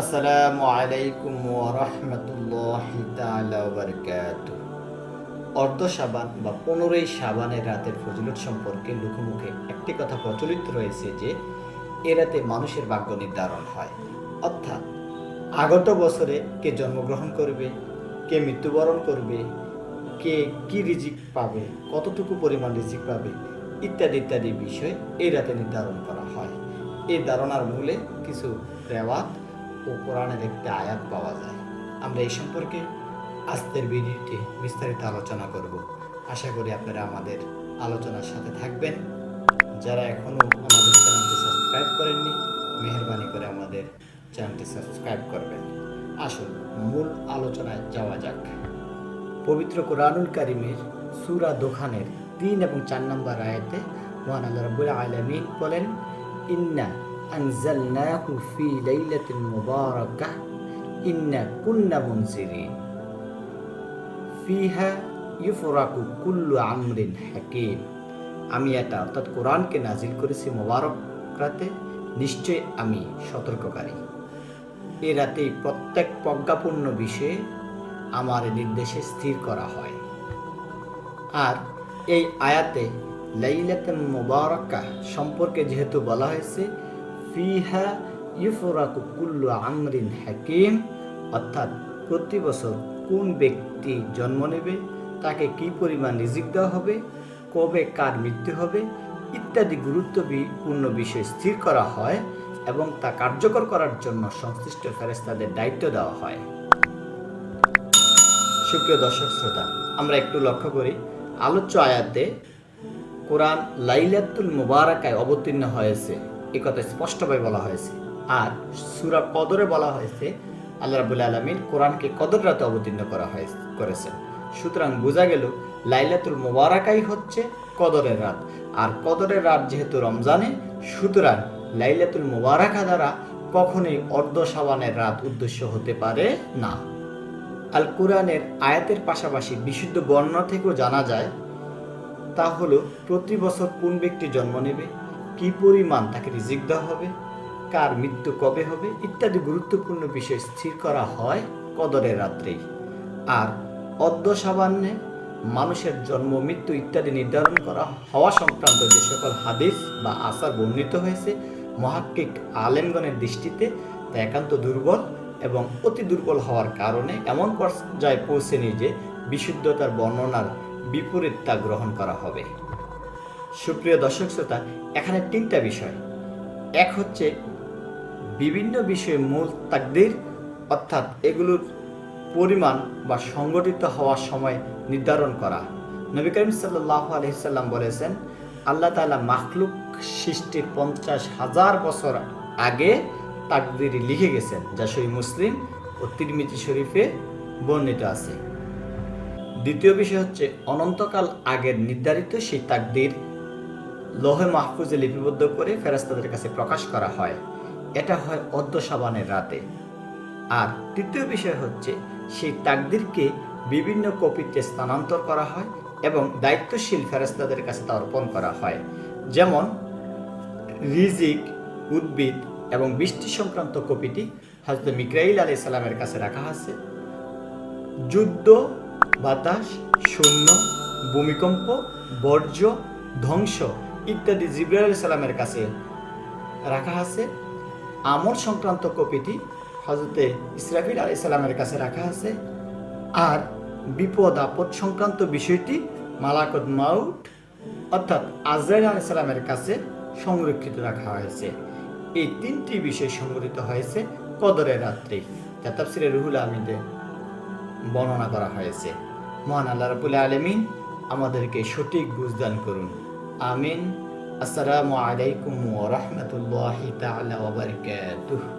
আসসালামু আলাইকুম ওরহমতুল্লাহি বারাকাতুহু। অর্ধ সাবান বা পনেরোই সাবানের রাতের ফজিলত সম্পর্কে লোকমুখে একটি কথা প্রচলিত রয়েছে যে, এ রাতে মানুষের ভাগ্য নির্ধারণ হয়। অর্থাৎ, আগত বছরে কে জন্মগ্রহণ করবে, কে মৃত্যুবরণ করবে, কে কি রিজিক পাবে, কতটুকু পরিমাণ রিজিক পাবে ইত্যাদি ইত্যাদি বিষয় এই রাতে নির্ধারণ করা হয়। এই ধারণার মূলে কিছু রেওয়াত ও কোরআনের একটি আয়াত পাওয়া যায়। আমরা এই সম্পর্কে আজকের ভিডিওতে বিস্তারিত আলোচনা করব। আশা করি আপনারা আমাদের আলোচনার সাথে থাকবেন। যারা এখনও আমাদের চ্যানেলটি সাবস্ক্রাইব করেননি, মেহরবানি করে আমাদের চ্যানেলটি সাবস্ক্রাইব করবেন। আসুন, মূল আলোচনায় যাওয়া যাক। পবিত্র কোরআনুল কারিমের সুরা দোখানের তিন এবং চার নম্বর আয়াতে মহান আল্লাহ রাব্বুল আলামিন বলেন, ইন্না আনজালনাহু ফি লাইলাতিন মুবারাকাহ ইন্না কুন্না মুনজিরিন ফিহা ইউফরাকু কুল্লু আমরিন হাকিম আমি এটা অর্থাৎ কোরআনকে নাজিল করেছি মোবারক রাতে নিশ্চয় আমি সতর্ককারী। এ রাতে প্রত্যেক প্রজ্ঞাপূর্ণ বিষয়ে আমার নির্দেশে স্থির করা হয়। আর এই আয়াতে লাইলাতে মুবারাকা সম্পর্কে যেহেতু বলা হয়েছে ফিহা ইউফরাকু কুল্লু আমরিন হাকিম। অর্থাৎ প্রতি বছর কোন ব্যক্তি জন্ম নেবে, তাকে কি পরিমাণ রিজিক দেওয়া হবে, কবে কার মৃত্যু হবে, ইত্যাদি গুরুত্বপূর্ণ বিষয় স্থির করা হয় এবং তা কার্যকর করার জন্য সংশ্লিষ্ট ফেরেস্তাদের দায়িত্ব দেওয়া হয়। সুপ্রিয় দর্শক শ্রোতা, আমরা একটু লক্ষ্য করি, আলোচ্য আয়াতে কোরআন লাইলাতুল মুবারাকায় অবতীর্ণ হয়েছে। এই কথা স্পষ্টভাবে বলা হয়েছে। আর সুরা কদরে বলা হয়েছে, আল্লাহ রাবুল আলমিন কোরআনকে কদর রাতে অবতীর্ণ করা হয়ে করেছেন। সুতরাং বোঝা গেল, লাইলাতুল মুবারাকাই হচ্ছে কদরের রাত। আর কদরের রাত যেহেতু রমজানে, সুতরাং লাইলাতুল মুবারাকা দ্বারা কখনোই অর্ধ সাবানের রাত উদ্দেশ্য হতে পারে না। আল কোরআনের আয়াতের পাশাপাশি বিশুদ্ধ বর্ণনা থেকেও জানা যায়, তা হলো প্রতি বছর কোন ব্যক্তি জন্ম নেবে কি পরিমাণ তাকে রিজিক দেওয়া হবে, কার মৃত্যু কবে হবে ইত্যাদি গুরুত্বপূর্ণ বিষয় স্থির করা হয় কদরের রাত্রেই। আর অদ্য সাবান্নে মানুষের জন্ম, মৃত্যু ইত্যাদি নির্ধারণ করা হওয়া সংক্রান্ত যে সকল হাদিস বা আসার বর্ণিত হয়েছে, মহাক্কিক আলেমগণের দৃষ্টিতে তা একান্ত দুর্বল এবং অতি দুর্বল হওয়ার কারণে এমন পর্যায়ে পৌঁছেনি যে বিশুদ্ধতার বর্ণনার বিপরীত তা গ্রহণ করা হবে। সুপ্রিয় দর্শক শ্রোতা, এখানে তিনটা বিষয়। এক হচ্ছে, বিভিন্ন বিষয়ে মূল তাকদির, অর্থাৎ এগুলোর পরিমাণ বা সংগঠিত হওয়ার সময় নির্ধারণ করা। নবী করিম সাল্লাহ আলহিসাল্লাম বলেছেন, আল্লাহ তালা মাখলুক সৃষ্টির পঞ্চাশ হাজার বছর আগে তাকদির লিখে গেছেন, যা সই মুসলিম ও তিরমিজি শরীফে বর্ণিত আছে। দ্বিতীয় বিষয় হচ্ছে, অনন্তকাল আগের নির্ধারিত সেই তাকদির লোহে মাহফুজে লিপিবদ্ধ করে ফেরাস্তাদের কাছে প্রকাশ করা হয়। এটা হয় অদ্য সাবানের রাতে। আর তৃতীয় বিষয় হচ্ছে, সেই তাকদিরকে বিভিন্ন কপিতে স্থানান্তর করা হয় এবং দায়িত্বশীল ফেরেস্তাদের কাছে তা অর্পণ করা হয়। যেমন, রিজিক, উদ্ভিদ এবং বৃষ্টি সংক্রান্ত কপিটি হজরত মিকরাইল আলি সালামের কাছে রাখা আছে। যুদ্ধ, বাতাস শূন্য ভূমিকম্প, বর্জ্য, ধ্বংস ইত্যাদি জিব্রাইল সালামের কাছে রাখা আছে। আমর সংক্রান্ত কপিটি হজরতে ইসরাফিল আলি সালামের কাছে রাখা আছে। আর বিপদ আপদ সংক্রান্ত বিষয়টি মালাকত মাউট অর্থাৎ আজরাইল আলি সালামের কাছে সংরক্ষিত রাখা হয়েছে। এই তিনটি বিষয় সংগঠিত হয়েছে কদরের রাত্রে, যা তাফসিরে রুহুল আমিদে বর্ণনা করা হয়েছে। মহান আল্লাহ রাবুল আলমিন আমাদেরকে সঠিক বুঝদান করুন। আমিন আসসালামু আলাইকুম ওয়া রাহমাতুল্লাহি তাআলা ওয়া বারাকাতুহু